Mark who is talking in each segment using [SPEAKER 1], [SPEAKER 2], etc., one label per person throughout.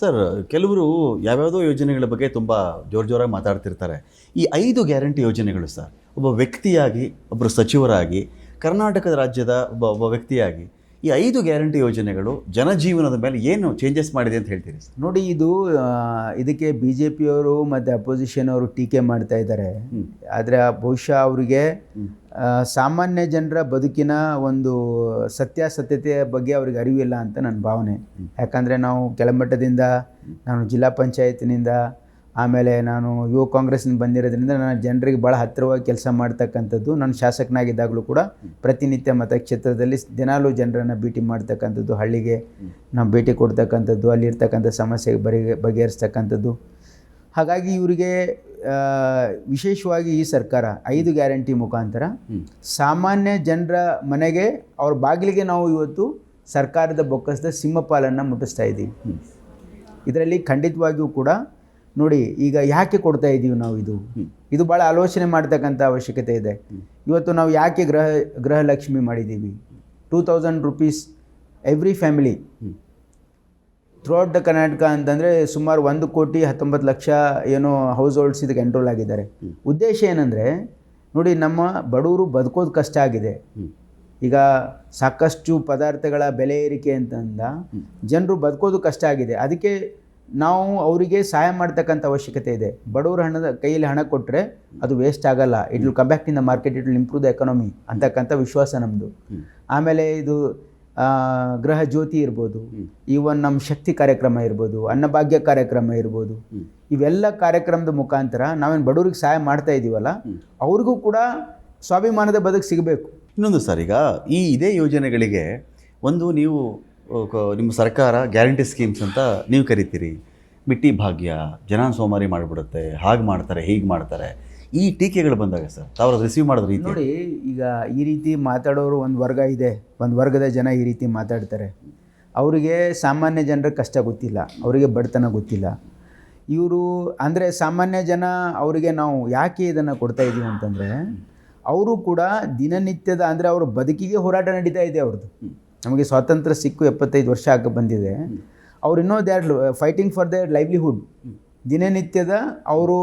[SPEAKER 1] Sir, ಕೆಲವರು ಯಾವ್ಯಾವುದೋ ಯೋಜನೆಗಳ ಬಗ್ಗೆ ತುಂಬ ಜೋರು ಜೋರಾಗಿ ಮಾತಾಡ್ತಿರ್ತಾರೆ. ಈ ಐದು ಗ್ಯಾರಂಟಿ ಯೋಜನೆಗಳು ಸರ್, ಒಬ್ಬ ವ್ಯಕ್ತಿಯಾಗಿ ಒಬ್ಬರು ಸಚಿವರಾಗಿ, ಕರ್ನಾಟಕದ ರಾಜ್ಯದ ಒಬ್ಬ ಒಬ್ಬ ವ್ಯಕ್ತಿಯಾಗಿ ಈ ಐದು ಗ್ಯಾರಂಟಿ ಯೋಜನೆಗಳು ಜನಜೀವನದ ಮೇಲೆ ಏನು ಚೇಂಜಸ್ ಮಾಡಿದೆ ಅಂತ ಹೇಳ್ತೀರಿ? ಸರ್
[SPEAKER 2] ನೋಡಿ ಇದು ಇದಕ್ಕೆ ಬಿ ಜೆ ಪಿಯವರು ಮತ್ತು ಅಪೋಸಿಷನ್ ಅವರು ಟೀಕೆ ಮಾಡ್ತಾ ಇದ್ದಾರೆ. ಆದರೆ ಬಹುಶಃ ಅವರಿಗೆ ಸಾಮಾನ್ಯ ಜನರ ಬದುಕಿನ ಒಂದು ಸತ್ಯಾಸತ್ಯತೆಯ ಬಗ್ಗೆ ಅವ್ರಿಗೆ ಅರಿವಿಲ್ಲ ಅಂತ ನನ್ನ ಭಾವನೆ. ಯಾಕಂದರೆ ನಾವು ಕೆಳಮಟ್ಟದಿಂದ ನಾನು ಜಿಲ್ಲಾ ಪಂಚಾಯತಿನಿಂದ ಆಮೇಲೆ ನಾನು ಯುವ ಕಾಂಗ್ರೆಸ್ನಿಂದ ಬಂದಿರೋದ್ರಿಂದ ನಾನು ಜನರಿಗೆ ಭಾಳ ಹತ್ತಿರವಾಗಿ ಕೆಲಸ ಮಾಡ್ತಕ್ಕಂಥದ್ದು ನಾನು ಶಾಸಕನಾಗಿದ್ದಾಗಲೂ ಕೂಡ ಪ್ರತಿನಿತ್ಯ ಮತಕ್ಷೇತ್ರದಲ್ಲಿ ದಿನಾಲೂ ಜನರನ್ನು ಭೇಟಿ ಮಾಡ್ತಕ್ಕಂಥದ್ದು ಹಳ್ಳಿಗೆ ನಾವು ಭೇಟಿ ಕೊಡ್ತಕ್ಕಂಥದ್ದು ಅಲ್ಲಿರ್ತಕ್ಕಂಥ ಸಮಸ್ಯೆಗೆ ಬಗೆ ಬಗೆಹರಿಸ್ತಕ್ಕಂಥದ್ದು. ಹಾಗಾಗಿ ಇವರಿಗೆ ವಿಶೇಷವಾಗಿ ಈ ಸರ್ಕಾರ ಐದು ಗ್ಯಾರಂಟಿ ಮುಖಾಂತರ ಸಾಮಾನ್ಯ ಜನರ ಮನೆಗೆ ಅವ್ರ ಬಾಗಿಲಿಗೆ ನಾವು ಇವತ್ತು ಸರ್ಕಾರದ ಬೊಕ್ಕಸದ ಸಿಂಹಪಾಲನ್ನು ಮುಟ್ಟಿಸ್ತಾ ಇದ್ದೀವಿ. ಇದರಲ್ಲಿ ಖಂಡಿತವಾಗಿಯೂ ಕೂಡ ನೋಡಿ ಈಗ ಯಾಕೆ ಕೊಡ್ತಾ ಇದ್ದೀವಿ ನಾವು ಇದು? ಇದು ಭಾಳ ಆಲೋಚನೆ ಮಾಡ್ತಕ್ಕಂಥ ಅವಶ್ಯಕತೆ ಇದೆ. ಇವತ್ತು ನಾವು ಯಾಕೆ ಗೃಹ ಗೃಹಲಕ್ಷ್ಮಿ ಮಾಡಿದ್ದೀವಿ two thousand rupees every family throughout the Karnataka ಅಂತಂದರೆ ಸುಮಾರು ಒಂದು ಕೋಟಿ ಹತ್ತೊಂಬತ್ತು ಲಕ್ಷ ಏನೋ ಹೌಸ್ ಹೋಲ್ಡ್ಸ್ ಇದಕ್ಕೆ ಎನ್ರೋಲ್ ಆಗಿದ್ದಾರೆ. ಉದ್ದೇಶ ಏನಂದರೆ ನೋಡಿ ನಮ್ಮ ಬಡವರು ಬದುಕೋದು ಕಷ್ಟ ಆಗಿದೆ. ಈಗ ಸಾಕಷ್ಟು ಪದಾರ್ಥಗಳ ಬೆಲೆ ಏರಿಕೆ ಅಂತಂದ ಜನರು ಬದುಕೋದು ಕಷ್ಟ ಆಗಿದೆ. ಅದಕ್ಕೆ ನಾವು ಅವರಿಗೆ ಸಹಾಯ ಮಾಡ್ತಕ್ಕಂಥ ಅವಶ್ಯಕತೆ ಇದೆ. ಬಡವರ ಹಣದ ಕೈಯಲ್ಲಿ ಹಣ ಕೊಟ್ಟರೆ ಅದು ವೇಸ್ಟ್ ಆಗಲ್ಲ. It will come back in the market it will improve the economy ಅಂತಕ್ಕಂಥ ವಿಶ್ವಾಸ ನಮ್ಮದು ಆಮೇಲೆ ಇದು ಗೃಹ ಜ್ಯೋತಿ ಇರ್ಬೋದು. ಈವನ್ ನಮ್ಮ ಶಕ್ತಿ ಕಾರ್ಯಕ್ರಮ ಇರ್ಬೋದು ಅನ್ನಭಾಗ್ಯ ಕಾರ್ಯಕ್ರಮ ಇರ್ಬೋದು. ಇವೆಲ್ಲ ಕಾರ್ಯಕ್ರಮದ ಮುಖಾಂತರ ನಾವೇನು ಬಡವರಿಗೆ ಸಹಾಯ ಮಾಡ್ತಾ ಇದ್ದೀವಲ್ಲ ಅವ್ರಿಗೂ ಕೂಡ ಸ್ವಾಭಿಮಾನದ ಬದುಕು ಸಿಗಬೇಕು.
[SPEAKER 1] ಇನ್ನೊಂದು ಸರ್ ಈಗ ಈ ಇದೇ ಯೋಜನೆಗಳಿಗೆ ಒಂದು ನೀವು ನಿಮ್ಮ ಸರ್ಕಾರ ಗ್ಯಾರಂಟಿ ಸ್ಕೀಮ್ಸ್ ಅಂತ ನೀವು ಕರಿತೀರಿ. ಮಿಟ್ಟಿ ಭಾಗ್ಯ ಜನ ಸೋಮಾರಿ ಮಾಡಿಬಿಡುತ್ತೆ, ಹಾಗೆ ಮಾಡ್ತಾರೆ, ಹೀಗೆ ಮಾಡ್ತಾರೆ. ಈ ಟೀಕೆಗಳು ಬಂದಾಗ ಸರ್ ತಾವು ರಿಸೀವ್ ಮಾಡೋದು ರೀತಿ
[SPEAKER 2] ನೋಡಿ, ಈಗ ಈ ರೀತಿ ಮಾತಾಡೋರು ಒಂದು ವರ್ಗ ಇದೆ. ಒಂದು ವರ್ಗದ ಜನ ಈ ರೀತಿ ಮಾತಾಡ್ತಾರೆ. ಅವರಿಗೆ ಸಾಮಾನ್ಯ ಜನರ ಕಷ್ಟ ಗೊತ್ತಿಲ್ಲ. ಅವರಿಗೆ ಬಡತನ ಗೊತ್ತಿಲ್ಲ. ಇವರು ಅಂದರೆ ಸಾಮಾನ್ಯ ಜನ ಅವರಿಗೆ ನಾವು ಯಾಕೆ ಇದನ್ನು ಕೊಡ್ತಾ ಇದ್ದೀವಿ ಅಂತಂದರೆ, ಅವರು ಕೂಡ ದಿನನಿತ್ಯದ ಅಂದರೆ ಅವರು ಬದುಕಿಗೆ ಹೋರಾಟ ನಡೀತಾ ಇದೆ ಅವ್ರದ್ದು ನಮಗೆ ಸ್ವಾತಂತ್ರ್ಯ ಸಿಕ್ಕು ಎಪ್ಪತ್ತೈದು ವರ್ಷ ಆಗ ಬಂದಿದೆ. ಅವ್ರು ಇನ್ನೂ they are fighting for their livelihood ದಿನನಿತ್ಯದ ಅವರು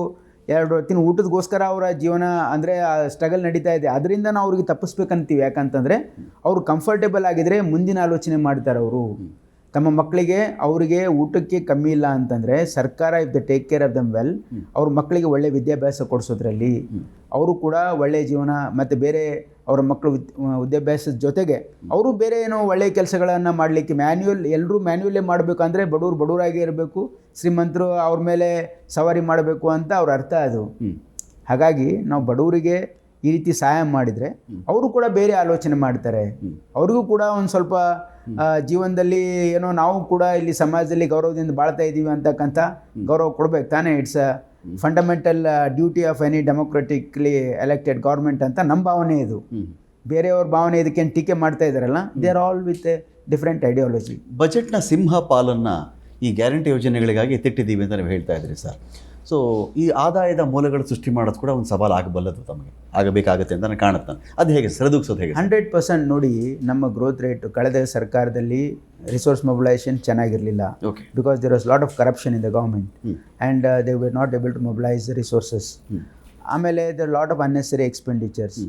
[SPEAKER 2] ಎರಡು ಹೊತ್ತಿನ ಊಟದಗೋಸ್ಕರ ಅವರ ಜೀವನ, ಅಂದರೆ ಆ ಸ್ಟ್ರಗಲ್ ನಡೀತಾ ಇದೆ. ಅದರಿಂದ ನಾವು ಅವ್ರಿಗೆ ತಪ್ಪಿಸ್ಬೇಕಂತೀವಿ. ಯಾಕಂತಂದರೆ ಅವರು ಕಂಫರ್ಟೇಬಲ್ ಆಗಿದ್ರೆ ಮುಂದಿನ ಆಲೋಚನೆ ಮಾಡ್ತಾರೆ ಅವರು. ತಮ್ಮ ಮಕ್ಕಳಿಗೆ ಅವರಿಗೆ ಊಟಕ್ಕೆ ಕಮ್ಮಿ ಇಲ್ಲ ಅಂತಂದರೆ ಸರ್ಕಾರ if they take care of them well ಅವ್ರ ಮಕ್ಕಳಿಗೆ ಒಳ್ಳೆ ವಿದ್ಯಾಭ್ಯಾಸ ಕೊಡಿಸೋದ್ರಲ್ಲಿ. ಅವರು ಕೂಡ ಒಳ್ಳೆಯ ಜೀವನ ಮತ್ತು ಬೇರೆ ಅವರ ಮಕ್ಕಳು ವಿದ್- ವಿದ್ಯಾಭ್ಯಾಸದ ಜೊತೆಗೆ ಅವರು ಬೇರೆ ಏನೋ ಒಳ್ಳೆಯ ಕೆಲಸಗಳನ್ನು ಮಾಡಲಿಕ್ಕೆ ಮ್ಯಾನ್ಯುಯಲ್ ಎಲ್ಲರೂ ಮ್ಯಾನ್ಯುಯಲ್ಲೇ ಮಾಡಬೇಕು ಅಂದರೆ ಬಡವರು ಬಡವರಾಗಿ ಇರಬೇಕು ಶ್ರೀಮಂತರು ಅವ್ರ ಮೇಲೆ ಸವಾರಿ ಮಾಡಬೇಕು ಅಂತ ಅವ್ರ ಅರ್ಥ ಅದು. ಹಾಗಾಗಿ ನಾವು ಬಡವರಿಗೆ ಈ ರೀತಿ ಸಹಾಯ ಮಾಡಿದರೆ ಅವರು ಕೂಡ ಬೇರೆ ಆಲೋಚನೆ ಮಾಡ್ತಾರೆ. ಅವ್ರಿಗೂ ಕೂಡ ಒಂದು ಸ್ವಲ್ಪ ಜೀವನದಲ್ಲಿ ಏನೋ ನಾವು ಕೂಡ ಇಲ್ಲಿ ಸಮಾಜದಲ್ಲಿ ಗೌರವದಿಂದ ಬಾಳ್ತಾ ಇದ್ದೀವಿ ಅಂತಕ್ಕಂಥ ಗೌರವ ಕೊಡ್ಬೇಕು ತಾನೇ. It's a fundamental duty of any democratically elected government ಅಂತ ನಮ್ಮ ಭಾವನೆ ಇದು. ಬೇರೆಯವ್ರ ಭಾವನೆ ಇದಕ್ಕೇನು ಟೀಕೆ ಮಾಡ್ತಾ ಇದ್ದಾರಲ್ಲ they are all with different ideology
[SPEAKER 1] ಬಜೆಟ್ನ ಸಿಂಹ ಪಾಲನ್ನು ಈ ಗ್ಯಾರಂಟಿ ಯೋಜನೆಗಳಿಗಾಗಿ ತಿಟ್ಟಿದ್ದೀವಿ ಅಂತ ನೀವು ಹೇಳ್ತಾ ಇದ್ರಿ ಸರ್. ಸೊ ಈ ಆದಾಯದ ಮೂಲಗಳು ಸೃಷ್ಟಿ ಮಾಡೋದು ಕೂಡ ಒಂದು ಸವಾಲು ಆಗಬಲ್ಲದು ತಮಗೆ. ಆಗಬೇಕಾಗುತ್ತೆ ಅಂತ ನನಗೆ ಕಾಣುತ್ತೆ ಅದು ಹೇಗೆ ಸರಿದೂಗಿಸೋದು ಹೇಗೆ
[SPEAKER 2] ಹಂಡ್ರೆಡ್ ಪರ್ಸೆಂಟ್ ನೋಡಿ ನಮ್ಮ ಗ್ರೋತ್ ರೇಟ್ ಕಳೆದ ಸರ್ಕಾರದಲ್ಲಿ ರಿಸೋರ್ಸ್ ಮೊಬಿಲೈಸೇಷನ್ ಚೆನ್ನಾಗಿರಲಿಲ್ಲ.
[SPEAKER 1] Okay
[SPEAKER 2] because there was lot of corruption in the government and they uh, not able to mobilise resources. ಆಮೇಲೆ there lot of unnecessary expenditures.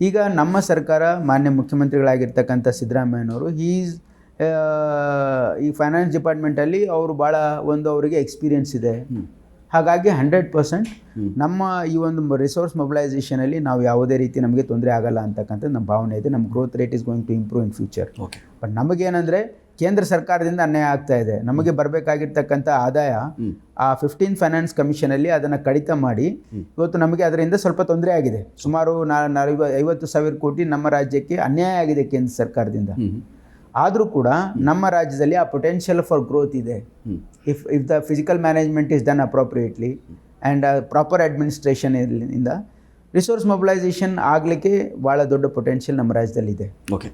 [SPEAKER 2] ಈಗ ನಮ್ಮ ಸರ್ಕಾರ ಮಾನ್ಯ ಮುಖ್ಯಮಂತ್ರಿಗಳಾಗಿರ್ತಕ್ಕಂಥ ಸಿದ್ದರಾಮಯ್ಯನವರು ಈಸ್ ಈ ಫೈನಾನ್ಸ್ ಡಿಪಾರ್ಟ್ಮೆಂಟಲ್ಲಿ ಅವರು ಭಾಳ ಒಂದು ಅವರಿಗೆ ಎಕ್ಸ್ಪೀರಿಯನ್ಸ್ ಇದೆ. ಹಾಗಾಗಿ ಹಂಡ್ರೆಡ್ ಪರ್ಸೆಂಟ್ ನಮ್ಮ ಈ ಒಂದು ರಿಸೋರ್ಸ್ ಮೊಬಿಲೈಸೇಷನಲ್ಲಿ ನಾವು ಯಾವುದೇ ರೀತಿ ನಮಗೆ ತೊಂದರೆ ಆಗಲ್ಲ ಅಂತಕ್ಕಂಥದ್ದು ನಮ್ಮ ಭಾವನೆ ಇದೆ. ನಮ್ಮ growth rate is going to improve in future
[SPEAKER 1] okay
[SPEAKER 2] but ನಮಗೇನಂದರೆ ಕೇಂದ್ರ ಸರ್ಕಾರದಿಂದ ಅನ್ಯಾಯ ಆಗ್ತಾ ಇದೆ. ನಮಗೆ ಬರಬೇಕಾಗಿರ್ತಕ್ಕಂಥ ಆದಾಯ ಆ ಫಿಫ್ಟೀನ್ ಫೈನಾನ್ಸ್ ಕಮಿಷನಲ್ಲಿ ಅದನ್ನು ಕಡಿತ ಮಾಡಿ ಇವತ್ತು ನಮಗೆ ಅದರಿಂದ ಸ್ವಲ್ಪ ತೊಂದರೆ ಆಗಿದೆ. ಸುಮಾರು ನಾ ಐವತ್ತು ಸಾವಿರ ಕೋಟಿ ನಮ್ಮ ರಾಜ್ಯಕ್ಕೆ ಅನ್ಯಾಯ ಆಗಿದೆ ಕೇಂದ್ರ ಸರ್ಕಾರದಿಂದ. ಆದರೂ ಕೂಡ ನಮ್ಮ ರಾಜ್ಯದಲ್ಲಿ ಆ ಪೊಟೆನ್ಷಿಯಲ್ ಫಾರ್ ಗ್ರೋತ್ ಇದೆ. If if the physical management is done appropriately and proper administration ಇಂದ ರಿಸೋರ್ಸ್ ಮೊಬಿಲೈಸೇಷನ್ ಆಗಲಿಕ್ಕೆ ಭಾಳ ದೊಡ್ಡ ಪೊಟೆನ್ಷಿಯಲ್ ನಮ್ಮ ರಾಜ್ಯದಲ್ಲಿದೆ.
[SPEAKER 1] ಓಕೆ